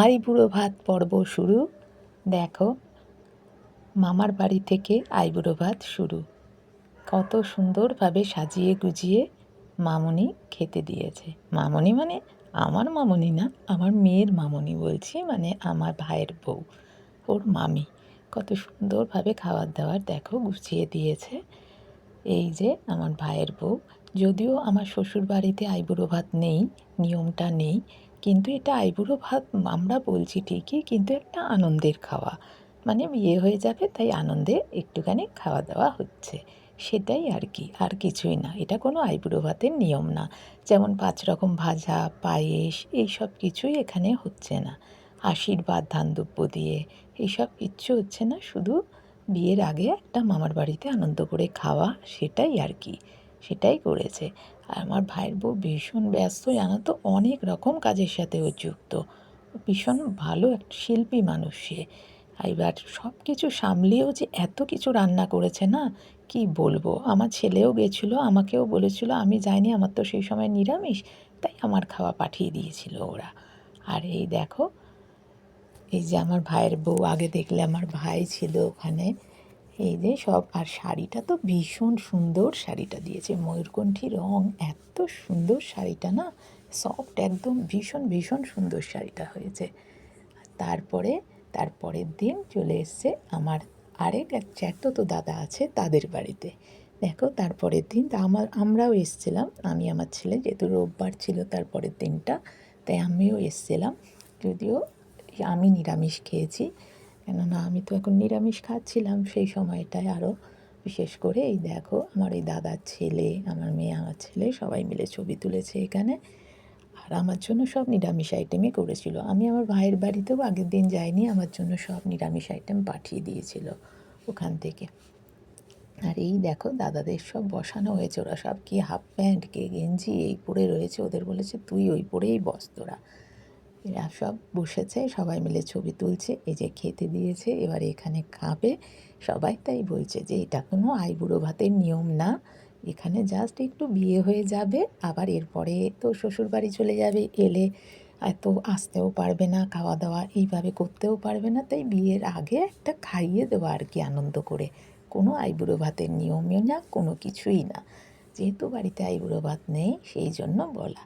I বুড়ো ভাত পর্ব শুরু। দেখো, মামার বাড়ি থেকে আই বুড়ো ভাত শুরু। কত সুন্দরভাবে সাজিয়ে গুজিয়ে মামনি খেতে দিয়েছে। মামনি মানে আমার মামনি না, আমার মেয়ের মামনি বলছি মানে আমার ভাইয়ের বউ, ওর মামি। কত সুন্দরভাবে খাবার দাবার দেখো, গুছিয়ে দিয়েছে। এই যে আমার ভাইয়ের বউ। যদিও আমার শ্বশুর বাড়িতে আইবুড়ো ভাত নেই, নিয়মটা নেই কিন্তু এটা আইবুড়ো ভাত আমরা বলছি ঠিকই, কিন্তু একটা আনন্দের খাওয়া। মানে বিয়ে হয়ে যাবে, তাই আনন্দে একটুখানি খাওয়া দাওয়া হচ্ছে। সেটাই আর কি, আর কিছুই না। এটা কোনো আইবুড়ো ভাতের নিয়ম না। যেমন পাঁচ রকম ভাজা, পায়েস, এই সব কিছুই এখানে হচ্ছে না। আশীর্বাদ, ধান দুব্য দিয়ে এইসব কিচ্ছু হচ্ছে না। শুধু বিয়ের আগে একটা মামার বাড়িতে আনন্দ করে খাওয়া, সেটাই আর কি। সেটাই করেছে। আর আমার ভাইয়ের বউ ভীষণ ব্যস্ত, জানো তো? অনেক রকম কাজের সাথে ও যুক্ত। ভীষণ ভালো একটা শিল্পী মানুষ সে। এবার সব কিছু সামলিয়েও যে এত কিছু রান্না করেছে না, কি বলব? আমার ছেলেও গেছিল, আমাকেও বলেছিল, আমি যাইনি, আমার তো সেই সময় নিরামিষ। তাই আমার খাওয়া পাঠিয়ে দিয়েছিল ওরা। আর এই দেখো, এই যে আমার ভাইয়ের বউ, আগে দেখলে আমার ভাই ছিল ওখানে। এই যে সব, আর শাড়িটা তো ভীষণ সুন্দর শাড়িটা দিয়েছে। ময়ূরকণ্ঠী রং এত সুন্দর শাড়িটা না সফট একদম ভীষণ ভীষণ সুন্দর শাড়িটা হয়েছে। তারপরে, তারপরের দিন চলে এসছে আমার আরেক এক চ্যাটো তো দাদা আছে তাদের বাড়িতে। দেখো, তারপরের দিন তা আমার, আমরাও এসছিলাম। আমি, আমার ছেলে যেহেতু রোববার ছিল তারপরের দিনটা, তাই আমিও এসছিলাম। যদিও আমি নিরামিষ খেয়েছি কেননা আমি তো এখন নিরামিষ খাচ্ছিলাম সেই সময়টায় আরও বিশেষ করে এই দেখো, আমার এই দাদার ছেলে, আমার মেয়ে, আমার ছেলে সবাই মিলে ছবি তুলেছে এখানে। আর আমার জন্য সব নিরামিষ আইটেমই করেছিল। আমি আমার ভাইয়ের বাড়িতেও আগের দিন যাইনি, আমার জন্য সব নিরামিষ আইটেম পাঠিয়ে দিয়েছিল ওখান থেকে। আর এই দেখো, দাদাদের সব বসানো হয়েছে। ওরা সব কি হাফ প্যান্ট কে গেঞ্জি, এই পরে রয়েছে। ওদের বলেছে, তুই ওই পরেই বস তোরা। এরা সব বসেছে, সবাই মিলে ছবি তুলছে, এই যে খেতে দিয়েছে, এবার এখানে খাবে। সবাই তাই বলছে যে, এটা কোনো আইবুড়ো ভাতের নিয়ম না। এখানে জাস্ট একটু বিয়ে হয়ে যাবে, আবার এরপরে তো শ্বশুর বাড়ি চলে যাবে এলে এত আসতেও পারবে না খাওয়া দাওয়া এইভাবে করতেও পারবে না। তাই বিয়ের আগে একটা খাইয়ে দেওয়া আর কি আনন্দ করে। কোনো আইবুড়ো ভাতের নিয়মই না, কোনো কিছুই না। যেহেতু বাড়িতে আইবুড়ো ভাত নেই, সেই জন্য বলা।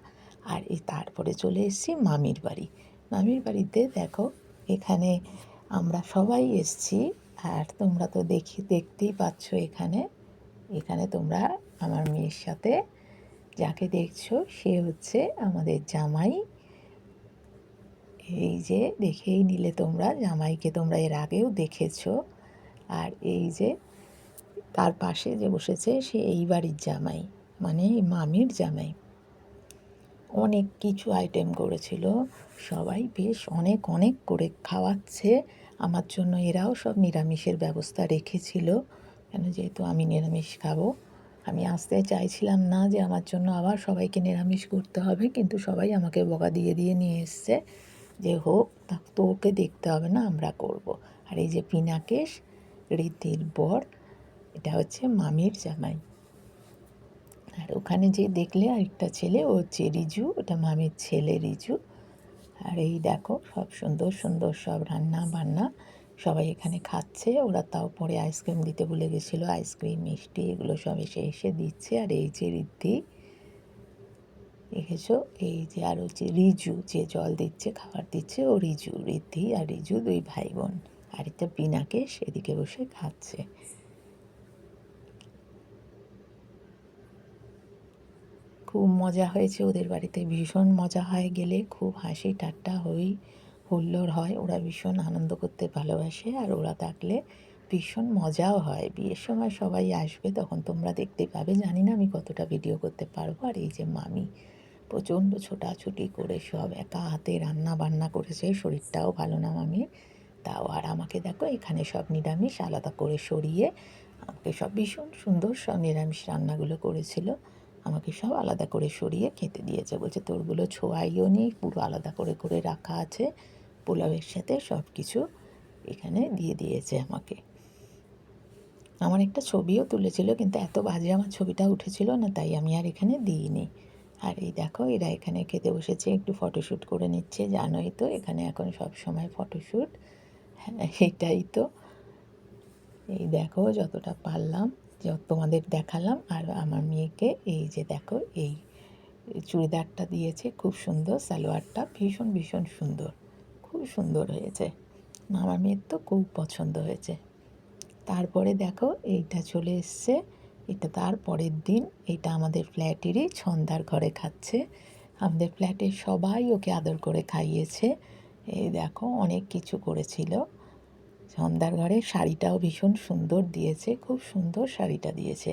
আর এই তারপরে চলে এসেছি মামির বাড়ি। মামির বাড়িতে দেখো, এখানে আমরা সবাই এসছি আর তোমরা তো দেখি, দেখতেই পাচ্ছ এখানে। এখানে তোমরা আমার মেয়ের সাথে যাকে দেখছ, সে হচ্ছে আমাদের জামাই। এই যে দেখেই নিলে তোমরা, জামাইকে তোমরা এর আগেও দেখেছ। আর এই যে তার পাশে যে বসেছে, সে এই বাড়ির জামাই মানে মামির জামাই। অনেক কিছু আইটেম করেছিল। সবাই বেশ অনেক অনেক করে খাওয়াচ্ছে। আমার জন্য এরাও সব নিরামিষের ব্যবস্থা রেখেছিল। কেন যেহেতু আমি নিরামিষ খাব। আমি আসতে চাইছিলাম না যে আমার জন্য আবার সবাইকে নিরামিষ করতে হবে, কিন্তু সবাই আমাকে বকা দিয়ে দিয়ে নিয়ে এসছে যে, হোক তোকে দেখতে হবে না, আমরা করব। আর এই যে পিনাকেশ রীতির বর, এটা হচ্ছে মামির জামাই। আর ওখানে যে দেখলে আরেকটা ছেলে ও হচ্ছে রিজু, ওটা মামির ছেলে রিজু। আর এই দেখো, সব সুন্দর সুন্দর সব রান্না বান্না, সবাই এখানে খাচ্ছে। ওরা তাও পরে আইসক্রিম দিতে ভুলে গেছিল, আইসক্রিম, মিষ্টি, এগুলো সব এসে এসে দিচ্ছে। আর এই যে রিদ্ধি দেখেছ? এই যে আর হচ্ছে রিজু, যে জল দিচ্ছে, খাবার দিচ্ছে, ও রিজু রিদ্ধি আর রিজু দুই ভাই বোন। আর একটা পিনাকে সেদিকে বসে খাচ্ছে। খুব মজা হয়েছে। ওদের বাড়িতে ভীষণ মজা হয়। গেলে খুব হাসি ঠাট্টা হই, হুল্লোড় হয়। ওরা ভীষণ আনন্দ করতে ভালোবাসে আর ওরা থাকলে ভীষণ মজাও হয়। বিয়ের সময় সবাই আসবে, তখন তোমরা দেখতে পাবে। জানি না আমি কতটা ভিডিও করতে পারব। আর এই যে মামি প্রচণ্ড ছোটাছুটি করে সব একা হাতে রান্না বান্না করেছে, শরীরটাও ভালো না মামির। তাও আর আমাকে দেখো, এখানে সব নিরামিষ, আলাদা করে সরিয়ে আমাকে সব ভীষণ সুন্দর সব নিরামিষ রান্নাগুলো করেছিল। আমাকে সব আলাদা করে সরিয়ে খেতে দিয়েছে। বলছে তোরগুলো ছোঁয়াইও নেই পুরো আলাদা করে করে রাখা আছে। পোলাওয়ের সাথে সব কিছু এখানে দিয়ে দিয়েছে আমাকে। আমার একটা ছবিও তুলেছিল, কিন্তু এত বাজে আমার ছবিটা উঠেছিল না, তাই আমি আর এখানে দিইনি। আর এই দেখো, এরা এখানে খেতে বসেছে, একটু ফটোশ্যুট করে নিচ্ছে, জানোই তো, এখানে এখন সব সময় ফটোশ্যুট হ্যাঁ এটাই তো। এই দেখো, যতটা পারলাম। তোমাদের দেখালাম আর আমার মেয়েকে এই যে দেখো, এই চুড়িদারটা দিয়েছে, খুব সুন্দর সালোয়ারটা, ভীষণ ভীষণ সুন্দর, খুব সুন্দর হয়েছে। আমার মেয়ের তো খুব পছন্দ হয়েছে। তারপরে দেখো, এইটা চলে এসছে, এটা তার পরের দিন, এটা আমাদের ফ্ল্যাটেরই ছন্দার ঘরে খাচ্ছে। আমাদের ফ্ল্যাটে সবাই ওকে আদর করে খাইয়েছে। এই দেখো, অনেক কিছু করেছিল। সন্ধ্যার ঘরে শাড়িটাও ভীষণ সুন্দর দিয়েছে, খুব সুন্দর শাড়িটা দিয়েছে।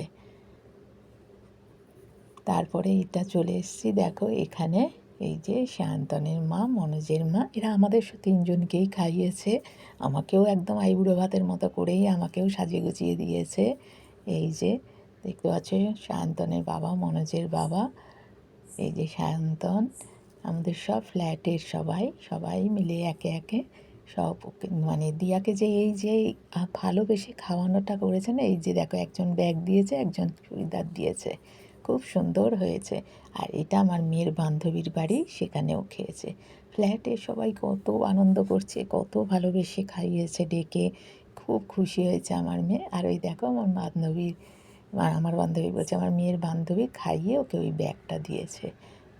তারপরে এটা চলে এসেছি, দেখো এখানে এই যে শান্তনের মা, মনোজের মা, এরা আমাদের তিনজনকেই খাইয়েছে। আমাকেও একদম আইবুড়ো ভাতের মতো করেই আমাকেও সাজিয়ে গুছিয়ে দিয়েছে। এই যে দেখতে পাচ্ছ, শান্তনের বাবা, মনোজের বাবা, এই যে সায়ন্তন আমাদের সব ফ্ল্যাটের সবাই সবাই মিলে একে একে সব মানে দিয়াকে যে এই যে ভালোবেসে খাওয়ানোটা করেছে না, এই যে দেখো একজন ব্যাগ দিয়েছে, একজন চুড়িদার দিয়েছে। খুব সুন্দর হয়েছে। আর এটা আমার মেয়ের বান্ধবীর বাড়ি, সেখানেও খেয়েছে। ফ্ল্যাটে সবাই কত আনন্দ করছে, কত ভালোবেসে খাইয়েছে ডেকে। খুব খুশি হয়েছে আমার মেয়ে। আর ওই দেখো আমার বান্ধবীর আমার বান্ধবী বলছে, আমার মেয়ের বান্ধবী খাইয়ে ওকে ওই ব্যাগটা দিয়েছে।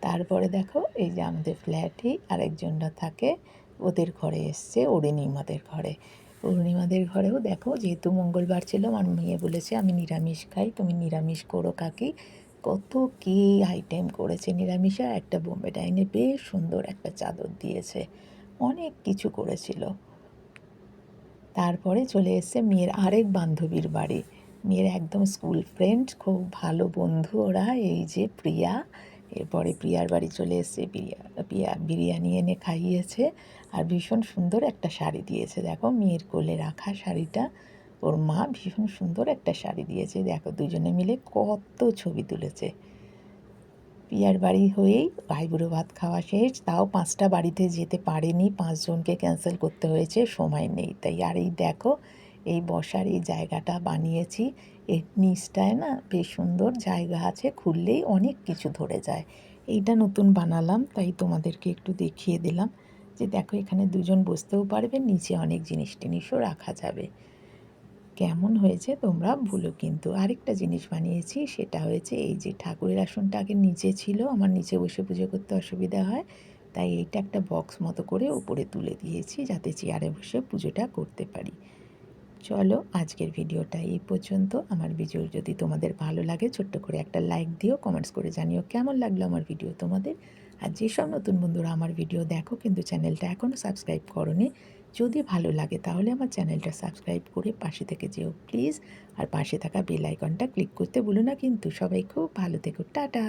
তারপরে দেখো এই যে আমাদের ফ্ল্যাটেই আরেকজনরা থাকে। ওদের ঘরে এসছে, অরুণিমাদের ঘরে। অরুণিমাদের ঘরেও দেখো, যেহেতু মঙ্গলবার ছিল, আমার মেয়ে বলেছে, আমি নিরামিষ খাই, তুমি নিরামিষ করো কাকি। কত কী আইটেম করেছে নিরামিষে একটা বোম্বে ডাইনে বেশ সুন্দর একটা চাদর দিয়েছে। অনেক কিছু করেছিল। তারপরে চলে এসছে মেয়ের আরেক বান্ধবীর বাড়ি। মেয়ের একদম স্কুল ফ্রেন্ড খুব ভালো বন্ধু ওরা, এই যে প্রিয়া। এরপরে প্রিয়ার বাড়ি চলে এসছে প্রিয়া বিরিয়ানি এনে খাইয়েছে আর ভীষণ সুন্দর একটা শাড়ি দিয়েছে। দেখো মেয়ের কোলে রাখা শাড়িটা, ওর মা ভীষণ সুন্দর একটা শাড়ি দিয়েছে। দেখো দুজনে মিলে কত ছবি তুলেছে। পিয়ার বাড়ি হয়েই ভাইবুড়ো ভাত খাওয়া শেষ, তাও পাঁচটা বাড়িতে যেতে পারেনি, পাঁচজনকে ক্যান্সেল করতে হয়েছে, সময় নেই। তাই আর এই দেখো এই বসার এই জায়গাটা বানিয়েছি। এর নিচটায় না বেশ সুন্দর জায়গা আছে, খুললেই অনেক কিছু ধরে যায়। এইটা নতুন বানালাম, তাই তোমাদেরকে একটু দেখিয়ে দিলাম যে দেখো এখানে দুজন বসতেও পারবে, নিচে অনেক জিনিস টিনিসও রাখা যাবে। কেমন হয়েছে তোমরা ভুলো কিন্তু। আরেকটা জিনিস বানিয়েছি, সেটা হয়েছে এই যে ঠাকুরের আসনটা আগে নিচে ছিল, আমার নিচে বসে পুজো করতে অসুবিধা হয়, তাই এইটা একটা বক্স মতো করে উপরে তুলে দিয়েছি যাতে চেয়ারে বসে পুজোটা করতে পারি। চলো আজকের ভিডিওটা এই পর্যন্ত। আমার ভিডিও যদি তোমাদের ভালো লাগে, ছোট্ট করে একটা লাইক দিও কমেন্টস করে জানিও কেমন লাগল আমার ভিডিও তোমাদের। আর যেসব নতুন বন্ধুরা আমার ভিডিও দেখো কিন্তু চ্যানেলটা এখনও সাবস্ক্রাইব করনি, যদি ভালো লাগে তাহলে আমার চ্যানেলটা সাবস্ক্রাইব করে পাশে থেকে যেও প্লিজ আর পাশে থাকা বেল আইকনটা ক্লিক করতে ভুলো না কিন্তু সবাই খুব ভালো থেকো। টাটা!